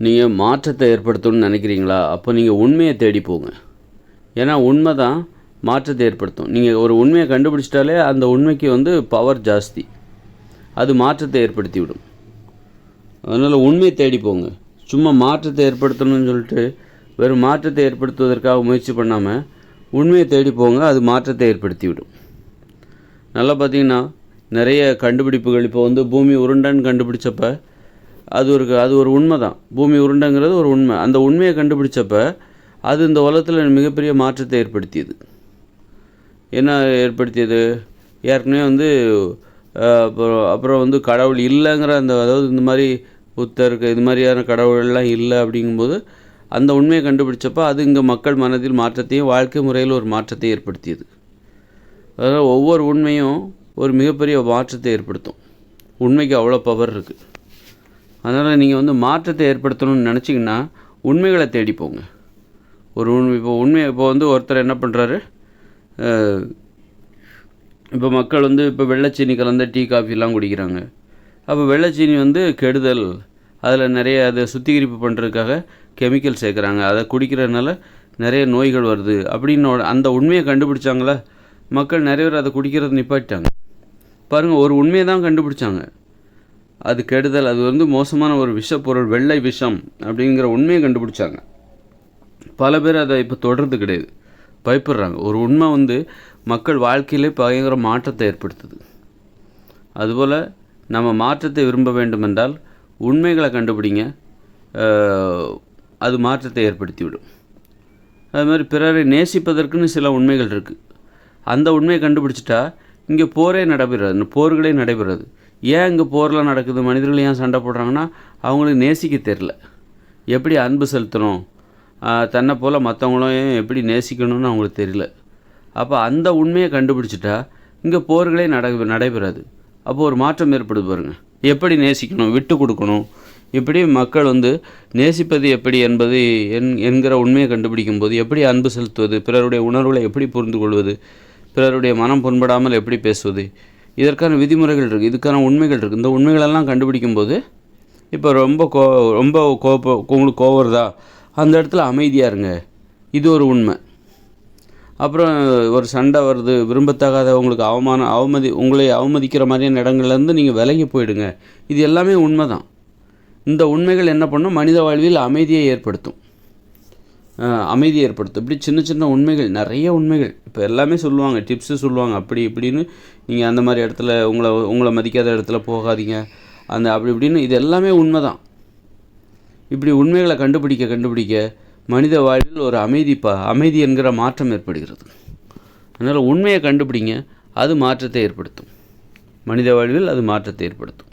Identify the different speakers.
Speaker 1: நீங்கள் மாற்றத்தை ஏற்படுத்தணும்னு நினைக்கிறீங்களா? அப்போ நீங்கள் உண்மையை தேடி போங்க. ஏன்னா உண்மை தான் மாற்றத்தை ஏற்படுத்தும். நீங்கள் ஒரு உண்மையை கண்டுபிடிச்சிட்டாலே அந்த உண்மைக்கு வந்து பவர் ஜாஸ்தி. அது மாற்றத்தை ஏற்படுத்தி விடும் அதனால் உண்மையை தேடி போங்க. சும்மா மாற்றத்தை ஏற்படுத்தணும்னு சொல்லிட்டு வெறும் மாற்றத்தை ஏற்படுத்துவதற்காக முயற்சி பண்ணாமல் உண்மையை தேடி போங்க அது மாற்றத்தை ஏற்படுத்தி விடும் நல்லா பார்த்தீங்கன்னா நிறைய கண்டுபிடிப்புகள். இப்போ வந்து பூமி உருண்டன்னு கண்டுபிடிச்சப்ப அது ஒரு அது ஒரு உண்மை தான் பூமி உருண்டைங்கிறது ஒரு உண்மை. அந்த உண்மையை கண்டுபிடிச்சப்ப அது இந்த உலகத்தில் மிகப்பெரிய மாற்றத்தை ஏற்படுத்தியது. என்ன ஏற்படுத்தியது? ஏற்கனவே வந்து அப்புறம் அப்புறம் வந்து கடவுள் இல்லைங்கிற அந்த அதாவது இந்த மாதிரி புத்தருக்கு இது மாதிரியான கடவுள்லாம் இல்லை அப்படிங்கும்போது அந்த உண்மையை கண்டுபிடிச்சப்போ அது இங்கே மக்கள் மனதில் மாற்றத்தையும் வாழ்க்கை முறையில் ஒரு மாற்றத்தை ஏற்படுத்தியது. அதனால் ஒவ்வொரு உண்மையும் ஒரு மிகப்பெரிய மாற்றத்தை ஏற்படுத்தும். உண்மைக்கு அவ்வளோ பவர் இருக்குது அதனால் நீங்கள் வந்து மாற்றத்தை ஏற்படுத்தணும்னு நினச்சிங்கன்னா உண்மைகளை தேடி போங்க. ஒரு உண்மை இப்போ உண்மை இப்போ வந்து ஒருத்தர் என்ன பண்ணுறாரு இப்போ மக்கள் வந்து இப்போ வெள்ளைச்சீனி கலந்த டீ காஃபிலாம் குடிக்கிறாங்க. அப்போ வெள்ளைச்சீனி வந்து கெடுதல். அதில் நிறைய அதை சுத்திகரிப்பு பண்ணுறதுக்காக கெமிக்கல் சேர்க்குறாங்க. அதை குடிக்கிறதுனால நிறைய நோய்கள் வருது. அப்படின்னு ஒரு- அந்த உண்மையை கண்டுபிடிச்சாங்களா? மக்கள் நிறைய பேர் அதை குடிக்கிறத நிப்பாட்டாங்க பாருங்கள் ஒரு உண்மையை தான் கண்டுபிடிச்சாங்க. அது கெடுதல் அது வந்து மோசமான ஒரு விஷப்பொருள் வெள்ளை விஷம் அப்படிங்கிற உண்மையை கண்டுபிடிச்சாங்க. பல பேர் அதை இப்போ தொடர்றது கிடையாது. பயப்படுறாங்க. ஒரு உண்மை வந்து மக்கள் வாழ்க்கையிலே பயங்கர மாற்றத்தை ஏற்படுத்துது. அதுபோல் நம்ம மாற்றத்தை விரும்ப வேண்டுமென்றால் உண்மைகளை கண்டுபிடிங்க. அது மாற்றத்தை ஏற்படுத்திவிடும். அது மாதிரி பிறரை நேசிப்பதற்குன்னு சில உண்மைகள் இருக்குது அந்த உண்மையை கண்டுபிடிச்சிட்டா இங்கே போரே நடைபெறாது. போர்களே நடைபெறாது. ஏன் இங்கே போரெலாம் நடக்குது? மனிதர்கள் ஏன் சண்டை போடுறாங்கன்னா அவங்களுக்கு நேசிக்க தெரில எப்படி அன்பு செலுத்தணும்? தன்னை போல் மற்றவங்களையும் எப்படி நேசிக்கணும்னு அவங்களுக்கு தெரியல. அப்போ அந்த உண்மையை கண்டுபிடிச்சிட்டா இங்கே போர்களே நட நடைபெறாது. அப்போ ஒரு மாற்றம் ஏற்படுது பாருங்கள் எப்படி நேசிக்கணும்? விட்டு கொடுக்கணும். இப்படி மக்கள் வந்து நேசிப்பது எப்படி என்பது என் என்கிற உண்மையை கண்டுபிடிக்கும் போது எப்படி அன்பு செலுத்துவது? பிறருடைய உணர்வுகளை எப்படி புரிந்து கொள்வது பிறருடைய மனம் புண்படாமல் எப்படி பேசுவது? இதற்கான விதிமுறைகள் இருக்குது இதுக்கான உண்மைகள் இருக்குது இந்த உண்மைகளெல்லாம் கண்டுபிடிக்கும் போது இப்போ ரொம்ப கோ ரொம்ப கோப உங்களுக்கு கோவம் வருதா? அந்த இடத்துல அமைதியாக இருங்க. இது ஒரு உண்மை. அப்புறம் ஒரு சண்டை வருது விரும்பத்தகாத உங்களுக்கு அவமானம் அவமதி உங்களை அவமதிக்கிற மாதிரியான இடங்கள்லேருந்து நீங்கள் விலகி போயிடுங்க. இது எல்லாமே உண்மை தான் இந்த உண்மைகள் என்ன பண்ணும்? மனித வாழ்வில் அமைதியை ஏற்படுத்தும். அமைதி ஏற்படுத்தும். இப்படி சின்ன சின்ன உண்மைகள் நிறைய உண்மைகள். இப்போ எல்லாமே சொல்லுவாங்க டிப்ஸு சொல்லுவாங்க அப்படி இப்படின்னு. நீங்கள் அந்த மாதிரி இடத்துல உங்களை உங்களை மதிக்காத இடத்துல போகாதீங்க. அந்த அப்படி இப்படின்னு இது எல்லாமே உண்மை தான் இப்படி உண்மைகளை கண்டுபிடிக்க கண்டுபிடிக்க மனித வாழ்வில் ஒரு அமைதி ப அமைதி என்கிற மாற்றம் ஏற்படுகிறது. அதனால் உண்மையை கண்டுபிடிங்க அது மாற்றத்தை ஏற்படுத்தும். மனித வாழ்வில் அது மாற்றத்தை ஏற்படுத்தும்.